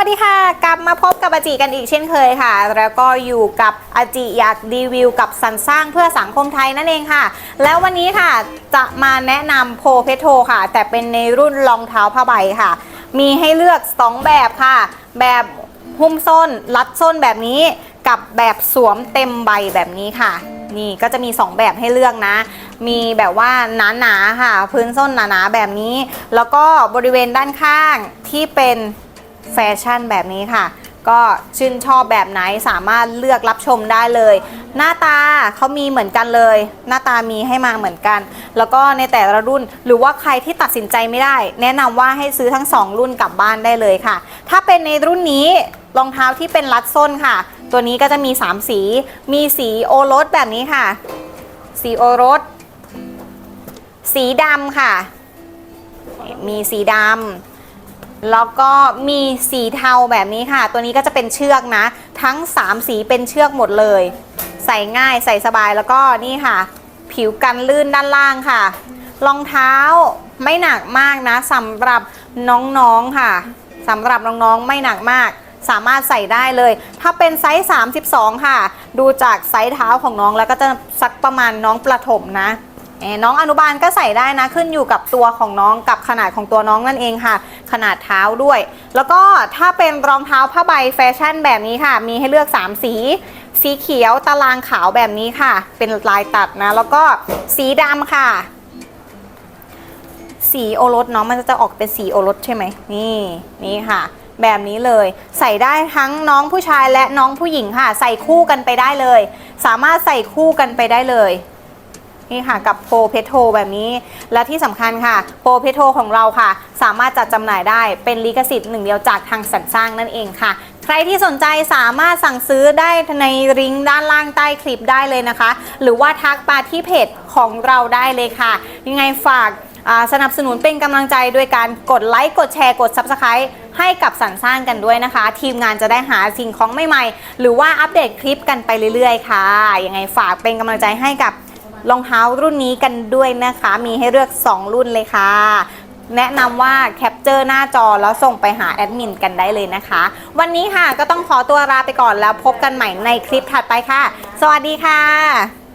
วัสดีค่ะ กลับมาพบกับอาจิกันอีกเช่นเคยค่ะ แล้วก็อยู่กับอาจิอยากรีวิวกับสรรสร้างเพื่อสังคมไทยนั่นเองค่ะ แล้ววันนี้ค่ะจะมาแนะนำโพเพโทค่ะ แต่เป็นในรุ่นรองเท้าผ้าใบค่ะ มีให้เลือก 2 แบบค่ะ แบบหุ้มส้น รัดส้นแบบนี้กับแบบสวมเต็มใบแบบนี้ค่ะ นี่ก็จะมี 2 แบบให้เลือกนะ มีแบบว่าหนาๆค่ะ พื้นส้นหนาๆแบบนี้ แล้วก็บริเวณด้านข้างที่เป็น แฟชั่นแบบนี้ค่ะ ก็ชื่นชอบแบบไหนสามารถเลือกรับชมได้เลย หน้าตาเขามีเหมือนกันเลย หน้าตามีให้มาเหมือนกัน แล้วก็ในแต่ละรุ่นหรือว่าใครที่ตัดสินใจไม่ได้ แนะนำว่าให้ซื้อทั้ง 2 รุ่นกลับบ้านได้เลยค่ะ ถ้าเป็นในรุ่นนี้รองเท้าที่เป็นรัดส้นค่ะ ตัวนี้ก็จะมี 3 สี มีสีโอรสแบบนี้ค่ะ สีโอรส สีดำค่ะ มีสีดำ แล้วก็มีสีเทาแบบนี้ค่ะ ตัวนี้ก็จะเป็นเชือกนะ ทั้ง 3 สีเป็นเชือกหมดเลย ใส่ง่ายใส่สบายแล้วก็นี่ค่ะ ผิวกันลื่นด้านล่างค่ะ รองเท้าไม่หนักมากนะสำหรับน้องๆค่ะสำหรับน้องๆไม่หนักมาก สามารถใส่ได้เลย ถ้าเป็นไซส์ 32 ค่ะ ดูจากไซส์เท้าของน้องแล้วก็จะสักประมาณน้องประถมนะ น้องอนุบาลก็ใส่ได้นะขึ้นอยู่กับตัวของน้องกับขนาดของตัวน้องนั่นเองค่ะ ขนาดเท้าด้วย แล้วก็ถ้าเป็นรองเท้าผ้าใบแฟชั่นแบบนี้ค่ะ มีให้เลือก 3 สี สีเขียวตารางขาวแบบนี้ค่ะ เป็นลายตัดนะ แล้วก็สีดำค่ะ สีโอรสเนาะมันจะออกเป็นสีโอรสใช่ไหมนี่นี่ค่ะแบบนี้เลย ใส่ได้ทั้งน้องผู้ชายและน้องผู้หญิงค่ะ ใส่คู่กันไปได้เลย สามารถใส่คู่กันไปได้เลย นี่ค่ะกับโพเพโทแบบนี้ และที่สำคัญค่ะโพเพโทของเราค่ะ สามารถจัดจำหน่ายได้เป็นลิขสิทธิ์หนึ่งเดียวจากทางสรรสร้างนั่นเองค่ะ ใครที่สนใจสามารถสั่งซื้อได้ในลิงก์ด้านล่างใต้คลิปได้เลยนะคะ หรือว่าทักมาที่เพจของเราได้เลยค่ะ ยังไงฝากสนับสนุนเป็นกำลังใจด้วยการกดไลค์กดแชร์กด Subscribe ให้กับสรรสร้างกันด้วยนะคะ ทีมงานจะได้หาสิ่งของใหม่ๆ หรือว่าอัปเดตคลิปกันไปเรื่อยๆ ค่ะยังไงฝากเป็นกำลังใจให้กับ รองเท้ารุ่นนี้กันด้วยนะคะ มีให้เลือก 2 รุ่นเลยค่ะ แนะนำว่าแคปเจอร์หน้าจอแล้วส่งไปหาแอดมินกันได้เลยนะคะ วันนี้ค่ะก็ต้องขอตัวลาไปก่อนแล้วพบกันใหม่ในคลิปถัดไปค่ะ สวัสดีค่ะ